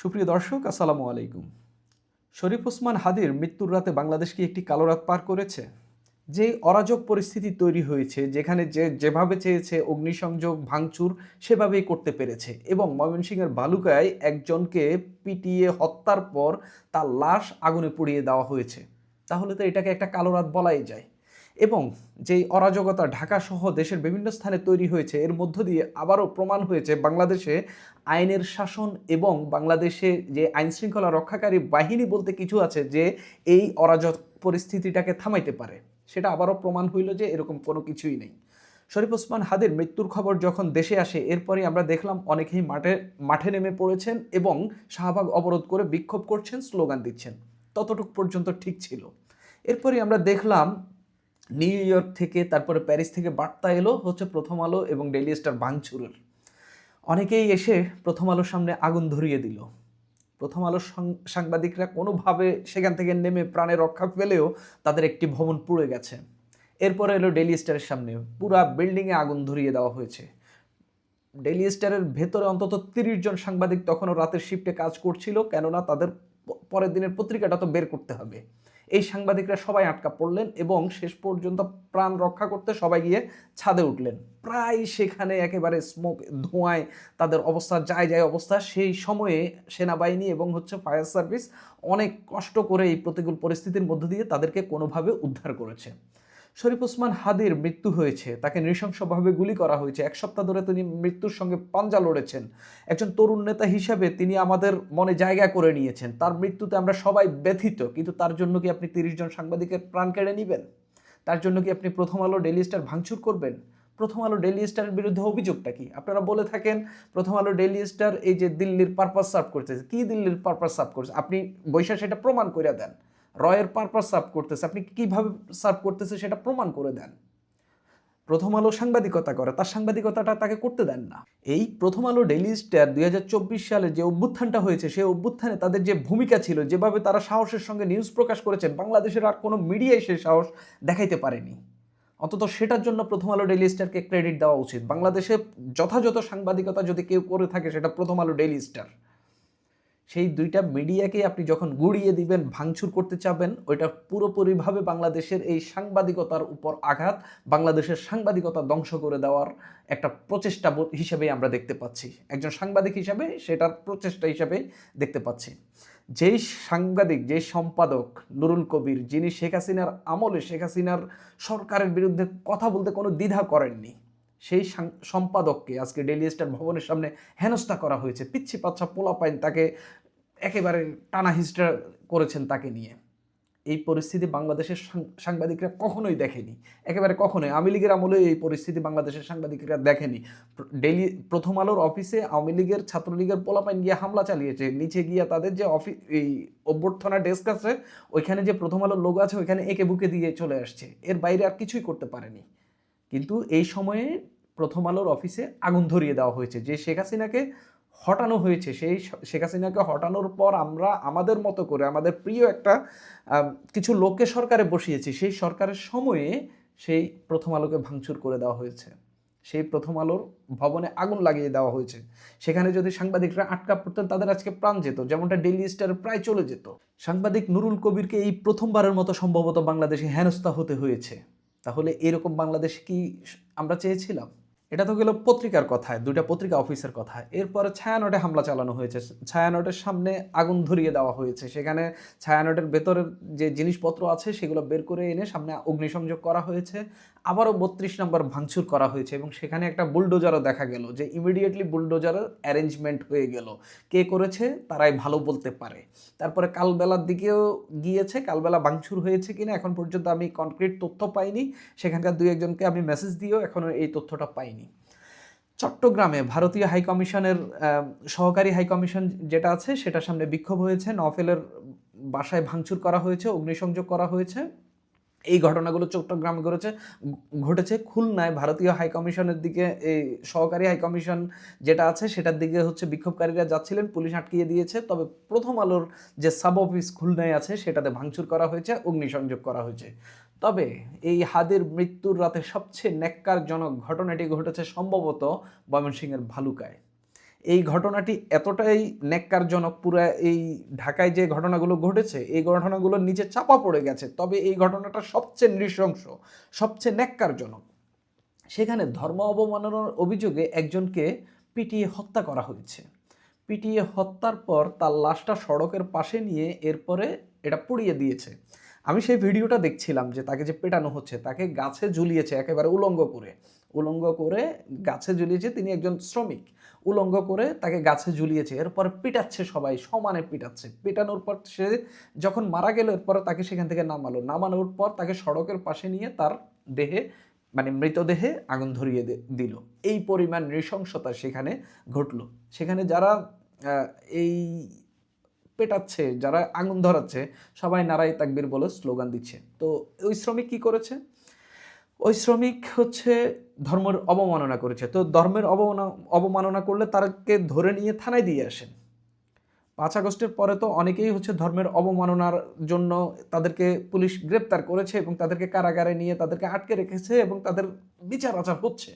সুপ্রিয় দর্শক, আসসালামু আলাইকুম। শরীফ ওসমান হাদির মৃত্যুর রাতে বাংলাদেশ কি একটি কালো রাত পার করেছে? যে অরাজক পরিস্থিতি তৈরি হয়েছে, যেখানে যে যেভাবে চেয়েছে অগ্নিসংযোগ, ভাঙচুর, সেভাবেই করতে পেরেছে এবং ময়মনসিংহের বালুকায় একজনকে পিটিয়ে হত্যার পর তার লাশ আগুনে পুড়িয়ে দেওয়া হয়েছে। তাহলে তো এটাকে একটা কালো রাত বলাই যায়। এবং যেই অরাজকতা ঢাকা সহ দেশের বিভিন্ন স্থানে তৈরি হয়েছে, এর মধ্য দিয়ে আবারও প্রমাণ হয়েছে বাংলাদেশে আইনের শাসন এবং বাংলাদেশে যে আইন শৃঙ্খলা রক্ষাকারী বাহিনী বলতে কিছু আছে যে এই অরাজক পরিস্থিতিটাকে থামাইতে পারে। সেটা আবারও প্রমাণ হইল যে এরকম কোনো কিছুই নেই। শরীফ ওসমান হাদের মৃত্যুর খবর যখন দেশে আসে এরপরে আমরা দেখলাম অনেকেই মাঠে মাঠে নেমে পড়েছেন এবং শাহবাগ অবরোধ করে বিক্ষোভ করছেন, স্লোগান দিচ্ছেন। ততটুক পর্যন্ত ঠিক ছিল। এরপরে আমরা দেখলাম নিউ ইয়র্ক থেকে, তারপরে প্যারিস থেকে বার্তা এলো হচ্ছে প্রথম আলো এবং ডেইলি স্টার ভাঙচুরের। অনেকেই এসে প্রথম আলোর সামনে আগুন ধরিয়ে দিল। প্রথম আলোর সাংবাদিকরা কোনোভাবে সেখান থেকে নেমে প্রাণে রক্ষা পেলেও তাদের একটি ভবন পুড়ে গেছে। এরপরে এলো ডেইলি স্টারের সামনে। পুরা বিল্ডিংয়ে আগুন ধরিয়ে দেওয়া হয়েছে। ডেলি স্টারের ভেতরে অন্তত তিরিশ জন সাংবাদিক তখনও রাতের শিফটে কাজ করছিল, কেননা তাদের পরের দিনের পত্রিকাটা তো বের করতে হবে। এই সাংবাদিকরা সবাই আটকা পড়লেন এবং শেষ পর্যন্ত প্রাণ রক্ষা করতে সবাই গিয়ে ছাদে উঠলেন। প্রায় সেখানে একেবারে স্মোক ধোঁয়ায় তাদের অবস্থা যায় যায় অবস্থা, সেই সময়ে সেনাবাহিনী এবং হচ্ছে ফায়ার সার্ভিস অনেক কষ্ট করে এই প্রতিকূল পরিস্থিতির মধ্য দিয়ে তাদেরকে কোনোভাবে উদ্ধার করেছে। শরীফ ওসমান হাদির মৃত্যু হয়েছে। তাকে নৃশংসভাবে গুলি করা হয়েছে। এক সপ্তাহ ধরে তিনি মৃত্যুর সঙ্গে পাঞ্জা লড়েছেন। একজন তরুণ নেতা হিসাবে তিনি আমাদের মনে জায়গা করে নিয়েছেন। তার মৃত্যুতে আমরা সবাই ব্যথিত, কিন্তু তার জন্য কি আপনি তিরিশ জন সাংবাদিকের প্রাণ কেড়ে নেবেন? তার জন্য কি আপনি প্রথম আলো ডেলি স্টার ভাঙচুর করবেন? প্রথম আলো ডেইলি স্টারের বিরুদ্ধে অভিযোগটা কি? আপনারা বলে থাকেন, প্রথম আলো ডেলি স্টার এই যে দিল্লির পারপাস সার্ভ করতেছে। কি দিল্লির পারপাস সার্ভ করছে? আপনি বৈশাখ সেটা প্রমাণ করে দেন। রয়ের পারপাস সার্ভ করতেছে, আপনি কীভাবে সার্ভ করতেছে সেটা প্রমাণ করে দেন। প্রথম আলো সাংবাদিকতা করে, তার সাংবাদিকতাটা তাকে করতে দেন না। এই প্রথম আলো ডেইলি স্টার দুই চব্বিশ সালে যে অভ্যুত্থানটা হয়েছে, সেই অভ্যুত্থানে তাদের যে ভূমিকা ছিল, যেভাবে তারা সাহসের সঙ্গে নিউজ প্রকাশ করেছেন, বাংলাদেশের আর কোনো মিডিয়ায় সেই সাহস দেখাইতে পারেনি। অন্তত সেটার জন্য প্রথম আলো ডেইলি স্টারকে ক্রেডিট দেওয়া উচিত। বাংলাদেশে যথাযথ সাংবাদিকতা যদি কেউ করে থাকে, সেটা প্রথম আলো ডেইলি স্টার সেই দুইটা মিডিয়াকে আপনি যখন গুড়িয়ে দিবেন, ভাঙচুর করতে চাবেন, ওইটা পুরোপুরিভাবে বাংলাদেশের এই সাংবাদিকতার উপর আঘাত, বাংলাদেশের সাংবাদিকতা ধ্বংস করে দেওয়ার একটা প্রচেষ্টা হিসেবেই আমরা দেখতে পাচ্ছি। একজন সাংবাদিক হিসাবে সেটার প্রচেষ্টা হিসাবে দেখতে পাচ্ছি। যেই সাংবাদিক, যেই সম্পাদক নুরুল কবির, যিনি শেখ হাসিনার আমলে শেখ হাসিনার সরকারের বিরুদ্ধে কথা বলতে কোনো দ্বিধা করেননি সেই সম্পাদককে আজকে ডেলি স্টার ভবনের সামনে হেনস্থা করা হয়েছে। পিচ্ছি পাচ্ছা পোলাপাইন তাকে একেবারে টানা হিস্ট্রা করেছেন তাকে নিয়ে। এই পরিস্থিতি বাংলাদেশের সাংবাদিকরা কখনোই দেখেনি। একেবারে কখনোই। আওয়ামী লীগের আমলে এই পরিস্থিতি বাংলাদেশের সাংবাদিকরা দেখেনি। ডেলি প্রথম আলোর অফিসে আওয়ামী লীগের ছাত্রলীগের পোলাপাইন গিয়ে হামলা চালিয়েছে। নিচে গিয়ে তাদের যে অফিস এই অভ্যর্থনা ডেস্ক আছে, ওইখানে যে প্রথম আলোর লোক আছে, ওইখানে একে বুকে দিয়ে চলে আসছে। এর বাইরে আর কিছুই করতে পারেনি। কিন্তু এই সময়ে প্রথম আলোর অফিসে আগুন ধরিয়ে দেওয়া হয়েছে। যে শেখ হাসিনাকে হটানো হয়েছে, সেই শেখ হাসিনাকে হটানোর পর আমরা আমাদের মতো করে, আমাদের প্রিয় একটা কিছু লোককে সরকারে বসিয়েছি, সেই সরকারের সময়ে সেই প্রথম আলোকে ভাঙচুর করে দেওয়া হয়েছে। সেই প্রথম আলোর ভবনে আগুন লাগিয়ে দেওয়া হয়েছে। সেখানে যদি সাংবাদিকরা আটকা পড়তেন, তাদের আজকে প্রাণ যেত, যেমনটা ডেলি স্টার প্রায় চলে যেত। সাংবাদিক নুরুল কবিরকে এই প্রথমবারের মতো সম্ভবত বাংলাদেশে হেনস্থা হতে হয়েছে। তাহলে এরকম বাংলাদেশ কি আমরা চেয়েছিলাম? এটা তো গেল পত্রিকার কথায়, দুইটা পত্রিকা অফিসের কথা এরপরে ছায়ানটে হামলা চালানো হয়েছে। ছায়ানটের সামনে আগুন ধরিয়ে দেওয়া হয়েছে। সেখানে ছায়ানটের ভেতরের যে জিনিসপত্র আছে, সেগুলো বের করে এনে সামনে অগ্নিসংযোগ করা হয়েছে। আবারও বত্রিশ নম্বর ভাঙচুর করা হয়েছে এবং সেখানে একটা বুলডোজারও দেখা গেল যে ইমিডিয়েটলি বুলডোজারের অ্যারেঞ্জমেন্ট হয়ে গেল। কে করেছে? তারাই ভালো বলতে পারে। তারপরে কালবেলার দিকেও গিয়েছে, কালবেলা ভাঙচুর হয়েছে কিনা এখন পর্যন্ত আমি কনক্রিট তথ্য পাইনি। সেখানকার দুই একজনকে আমি মেসেজ দিয়েও এখনও এই তথ্যটা পাইনি। চট্টগ্রামে ভারতীয় হাই কমিশনের সহকারী হাই কমিশন যেটা আছে সেটার সামনে বিক্ষোভ হয়েছে। নফেলের বাসায় ভাঙচুর করা হয়েছে, অগ্নিসংযোগ করা হয়েছে। এই ঘটনাগুলো চট্টগ্রামে ঘটেছে ঘটেছে খুলনায়। ভারতীয় হাই কমিশনের দিকে, এই সহকারী হাই কমিশন যেটা আছে সেটার দিকে হচ্ছে বিক্ষোভকারীরা যাচ্ছিলেন, পুলিশ আটকিয়ে দিয়েছে। তবে প্রথম আলোর যে সাব অফিস খুলনায় আছে সেটাতে ভাঙচুর করা হয়েছে, অগ্নিসংযোগ করা হয়েছে। তবে এই হাদের মৃত্যুর রাতে সবচেয়ে ন্যাক্কারজনক ঘটনাটি ঘটেছে সম্ভবত ময়মনসিংহের ভালুকায়। এই ঘটনাটি এতটাই ন্যাক্কারজনক, পুরো এই ঢাকায় যে ঘটনাগুলো ঘটেছে, এই ঘটনাগুলোর নিচে চাপা পড়ে গেছে। তবে এই ঘটনাটা সবচেয়ে নৃশংস, সবচেয়ে ন্যাক্কারজনক, সেখানে ধর্ম অবমাননার অভিযোগে একজনকে পিটিয়ে হত্যা করা হয়েছে। পিটিয়ে হত্যার পর তার লাশটা সড়কের পাশে নিয়ে এরপরে এটা পুড়িয়ে দিয়েছে। আমি সেই ভিডিওটা দেখছিলাম যে তাকে যে পেটানো হচ্ছে, তাকে গাছে ঝুলিয়েছে একেবারে উলঙ্গ করে। উলঙ্গ করে গাছে ঝুলিয়েছে, তিনি একজন শ্রমিক। উলঙ্গ করে তাকে গাছে ঝুলিয়েছে, এরপর পিটাচ্ছে সবাই, সমানে পিটাচ্ছে। পিটানোর পর সে যখন মারা গেল, এরপর তাকে সেখান থেকে নামালো। নামানোর পর তাকে সড়কের পাশে নিয়ে তার দেহে মানে মৃতদেহে আগুন ধরিয়ে দিল। এই পরিমাণ নৃশংসতা সেখানে ঘটলো। সেখানে যারা এই পেটাচ্ছে, যারা আগুন ধরাচ্ছে, সবাই নারাই তাকবির বলে স্লোগান দিচ্ছে। তো ওই শ্রমিক কি করেছে? ওই শ্রমিক হচ্ছে ধর্মের অবমাননা করেছে। তো ধর্মের অবমাননা অবমাননা করলে তাকে ধরে নিয়ে থানায় দিয়ে আসেন। পাঁচ আগস্টের পরে তো অনেকেই হচ্ছে ধর্মের অবমাননার জন্য তাদেরকে পুলিশ গ্রেপ্তার করেছে এবং তাদেরকে কারাগারে নিয়ে তাদেরকে আটকে রেখেছে এবং তাদের বিচার আচার হচ্ছে।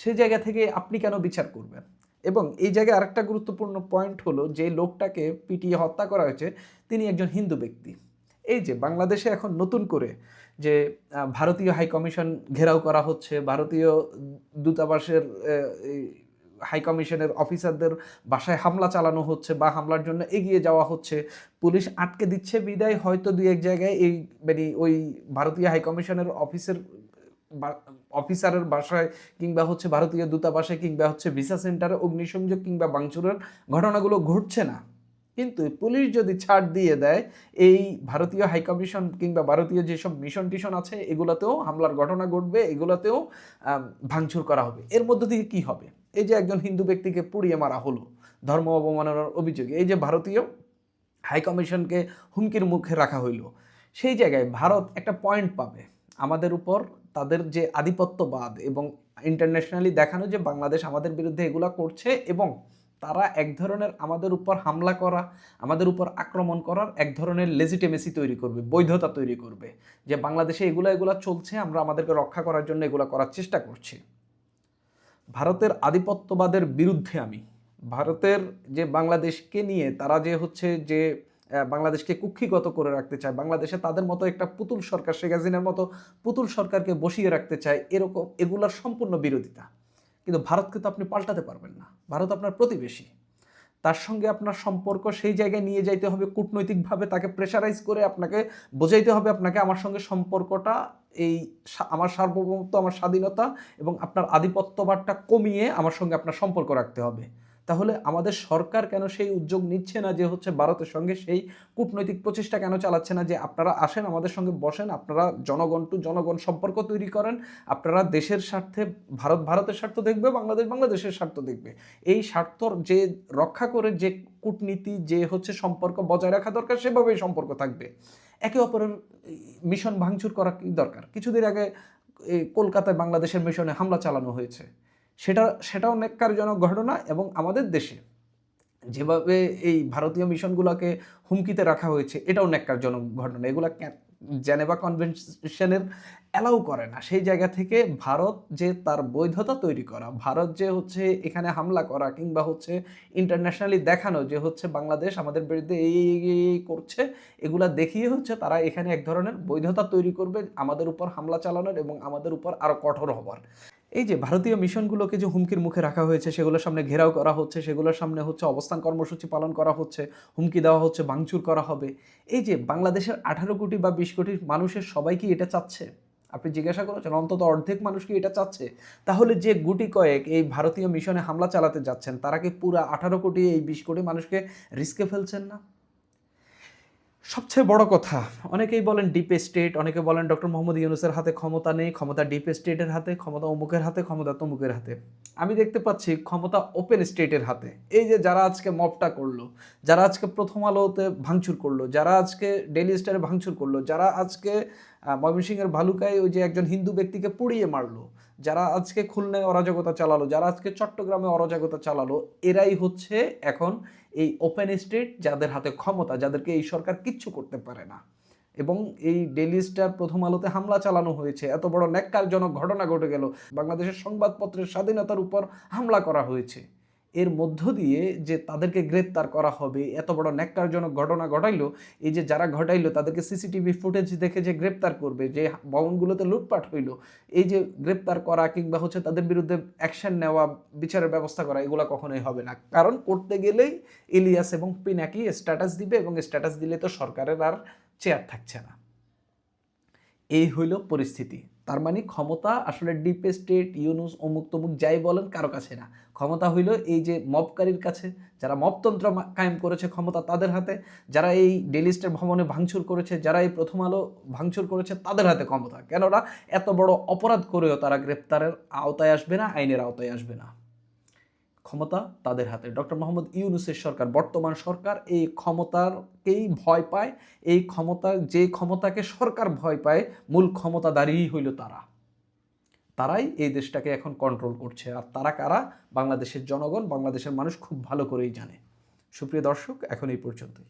সেই জায়গা থেকে আপনি কেন বিচার করবেন? এবং এই জায়গায় আরেকটা গুরুত্বপূর্ণ পয়েন্ট হলো যে লোকটাকে পিটিয়ে হত্যা করা হয়েছে, তিনি একজন হিন্দু ব্যক্তি। এই যে বাংলাদেশে এখন নতুন করে যে ভারতীয় হাই কমিশন ঘেরাও করা হচ্ছে ভারতীয় দূতাবাসের আহ, এই হাই কমিশনের অফিসারদের বাসায় হামলা চালানো হচ্ছে বা হামলার জন্য এগিয়ে যাওয়া হচ্ছে। পুলিশ আটকে দিচ্ছে বিদায় হয়তো দুই এক জায়গায় এই মানে ওই ভারতীয় হাই কমিশনের অফিসের অফিসারের বাসায় কিংবা হচ্ছে ভারতীয় দূতাবাসে কিংবা হচ্ছে ভিসা সেন্টারে অগ্নিসংযোগ কিংবা বাংচুরের ঘটনাগুলো ঘটছে না। কিন্তু পুলিশ যদি ছাড় দিয়ে দেয়, এই ভারতীয় হাইকমিশন কিংবা ভারতীয় যেসব মিশন টিশন আছে, এগুলোতেও হামলার ঘটনা ঘটবে, এগুলোতেও ভাঙচুর করা হবে। এর মধ্য দিয়ে কি হবে? এই যে একজন হিন্দু ব্যক্তিকে পুড়িয়ে মারা হলো, ধর্ম অবমাননার অভিযোগে, এই যে ভারতীয় হাইকমিশনকে হুমকির মুখে রাখা হইল, সেই জায়গায় ভারত একটা পয়েন্ট পাবে। আমাদের উপর তাদের যে আধিপত্যবাদ এবং ইন্টারন্যাশনালি দেখানো যে বাংলাদেশ আমাদের বিরুদ্ধে এগুলা করছে এবং তারা এক ধরনের আমাদের উপর হামলা করা, আমাদের উপর আক্রমণ করার এক ধরনের লেজিটেমেসি তৈরি করবে, বৈধতা তৈরি করবে যে বাংলাদেশে এগুলো, এগুলা চলছে, আমরা আমাদেরকে রক্ষা করার জন্য এগুলো করার চেষ্টা করছি। ভারতের আধিপত্যবাদের বিরুদ্ধে আমি, ভারতের যে বাংলাদেশকে নিয়ে তারা যে হচ্ছে যে বাংলাদেশকে কুক্ষিগত করে রাখতে চায়, বাংলাদেশে তাদের মতো একটা পুতুল সরকার, শেখ হাসিনার মতো পুতুল সরকারকে বসিয়ে রাখতে চায়, এরকম, এগুলার সম্পূর্ণ বিরোধিতা। কিন্তু ভারতকে তো আপনি পাল্টাতে পারবেন না। ভারত আপনার প্রতিবেশী। তার সঙ্গে আপনার সম্পর্ক সেই জায়গায় নিয়ে যাইতে হবে, কূটনৈতিকভাবে তাকে প্রেশারাইজ করে আপনাকে বোঝাইতে হবে আপনাকে আমার সঙ্গে সম্পর্কটা, এই আমার সার্বভৌমত্ব, আমার স্বাধীনতা এবং আপনার আধিপত্যবাদটা কমিয়ে আমার সঙ্গে আপনার সম্পর্ক রাখতে হবে। তাহলে আমাদের সরকার কেন সেই উদ্যোগ নিচ্ছে না যে হচ্ছে ভারতের সঙ্গে সেই কূটনৈতিক প্রচেষ্টা কেন চালাচ্ছে না যে আপনারা আসেন, আমাদের সঙ্গে বসেন, আপনারা জনগণ টু জনগণ সম্পর্ক তৈরি করেন, আপনারা দেশের স্বার্থে, ভারত, ভারতের স্বার্থ দেখবে, বাংলাদেশ, বাংলাদেশের স্বার্থ দেখবে। এই স্বার্থর যে রক্ষা করে যে কূটনীতি, যে হচ্ছে সম্পর্ক বজায় রাখা দরকার, সেভাবেই সম্পর্ক থাকবে। একে অপরের মিশন ভাঙচুর করা কি দরকার? কিছুদিন আগে কলকাতায় বাংলাদেশের মিশনে হামলা চালানো হয়েছে। সেটা, সেটাও নেককারজনক ঘটনা এবং আমাদের দেশে। যেভাবে এই ভারতীয় মিশনগুলোকে হুমকিতে রাখা হয়েছে, এটাও নেককারজনক ঘটনা। এগুলো জেনেভা কনভেনশনের অ্যালাউ করে না। সেই জায়গা থেকে ভারত যে তার বৈধতা তৈরি করা, ভারত যে হচ্ছে এখানে হামলা করা কিংবা হচ্ছে ইন্টারন্যাশনালি দেখানো যে হচ্ছে বাংলাদেশ আমাদের বিরুদ্ধে এই এই করছে, এগুলা দেখিয়ে হচ্ছে তারা এখানে এক ধরনের বৈধতা তৈরি করবে আমাদের উপর হামলা চালানোর এবং আমাদের উপর আরও কঠোর হবার। এই যে ভারতীয় মিশনগুলোকে যে হুমকির মুখে রাখা হয়েছে, সেগুলোর সামনে ঘেরাও করা হচ্ছে, সেগুলোর সামনে হচ্ছে অবস্থান কর্মসূচি পালন করা হচ্ছে, হুমকি দেওয়া হচ্ছে, ভাঙচুর করা হবে। এই যে বাংলাদেশের আঠারো কোটি বা বিশ কোটি মানুষের সবাই কি এটা চাচ্ছে? আপনি জিজ্ঞাসা করেছেন, অন্তত অর্ধেক মানুষ কি এটা চাচ্ছে? তাহলে যে গুটি কয়েক এই ভারতীয় মিশনে হামলা চালাতে যাচ্ছেন, তারা কি পুরো আঠারো কোটি এই বিশ কোটি মানুষকে রিস্কে ফেলছেন না? সবচেয়ে বড় কথা, অনেকেই বলেন ডিপ স্টেট অনেকে বলেন ডক্টর মোহাম্মদ ইউনুসের হাতে ক্ষমতা নেই, ক্ষমতা ডিপ স্টেটের হাতে, ক্ষমতা অমুকের হাতে, ক্ষমতা তমুকের হাতে। আমি দেখতে পাচ্ছি ক্ষমতা ওপেন স্টেটের হাতে। এই যে যারা আজকে মপটা করল, যারা আজকে প্রথম আলোতে ভাঙচুর করল, যারা আজকে ডেলি স্টারে ভাঙচুর করল, যারা আজকে ময়মনসিংহের ভালুকায় ওই যে একজন হিন্দু ব্যক্তিকে পুড়িয়ে মারলো যারা আজকে খুলনায় অরাজকতা চালালো, যারা আজকে চট্টগ্রামে অরাজকতা চালালো, এরাই হচ্ছে এখন এই ওপেন স্টেট যাদের হাতে ক্ষমতা, যাদেরকে এই সরকার কিচ্ছু করতে পারে না। এবং এই ডেলি স্টার প্রথম আলোতে হামলা চালানো হয়েছে, এত বড় ন্যাক্কারজনক ঘটনা ঘটে গেল। বাংলাদেশের সংবাদপত্রের স্বাধীনতার উপর হামলা করা হয়েছে। এর মধ্য দিয়ে যে তাদেরকে গ্রেপ্তার করা হবে, এত বড় ন্যাক্কারজনক ঘটনা ঘটাইলো, এই যে যারা ঘটাইলো তাদেরকে সিসিটিভি ফুটেজ দেখে যে গ্রেপ্তার করবে, যে ভবনগুলোতে লুটপাট হইল, এই যে গ্রেপ্তার করা কিংবা হচ্ছে তাদের বিরুদ্ধে অ্যাকশন নেওয়া, বিচারের ব্যবস্থা করা, এগুলো কখনোই হবে না। কারণ করতে গেলেই ইলিয়াস এবং পিনাকি স্ট্যাটাস দিবে এবং স্ট্যাটাস দিলে তো সরকারের আর চেয়ার থাকছে না। এই হইল পরিস্থিতি। তার মানে ক্ষমতা আসলে ডিপ স্টেট ইউনুস অমুক তমুক যাই বলেন, কারও কাছে না। ক্ষমতা হইল এই যে মবকারীর কাছে, যারা মবতন্ত্র কায়েম করেছে ক্ষমতা তাদের হাতে, যারা এই ডেলি স্টার ভবনে ভাঙচুর করেছে, যারা এই প্রথম আলো ভাঙচুর করেছে তাদের হাতে ক্ষমতা। কেননা, এত বড় অপরাধ করেও তারা গ্রেপ্তারের আওতায় আসবে না, আইনের আওতায় আসবে না। ক্ষমতা তাদের হাতে। ডক্টর মোহাম্মদ ইউনুসের সরকার, বর্তমান সরকার এই ক্ষমতারকেই ভয় পায়, এই ক্ষমতা, যে ক্ষমতাকে সরকার ভয় পায়, মূল ক্ষমতাদারী হইল তারা। তারাই এই দেশটাকে এখন কন্ট্রোল করছে। আর তারা কারা? বাংলাদেশের জনগণ, বাংলাদেশের মানুষ খুব ভালো করেই জানে। সুপ্রিয় দর্শক, এখন এই পর্যন্তই।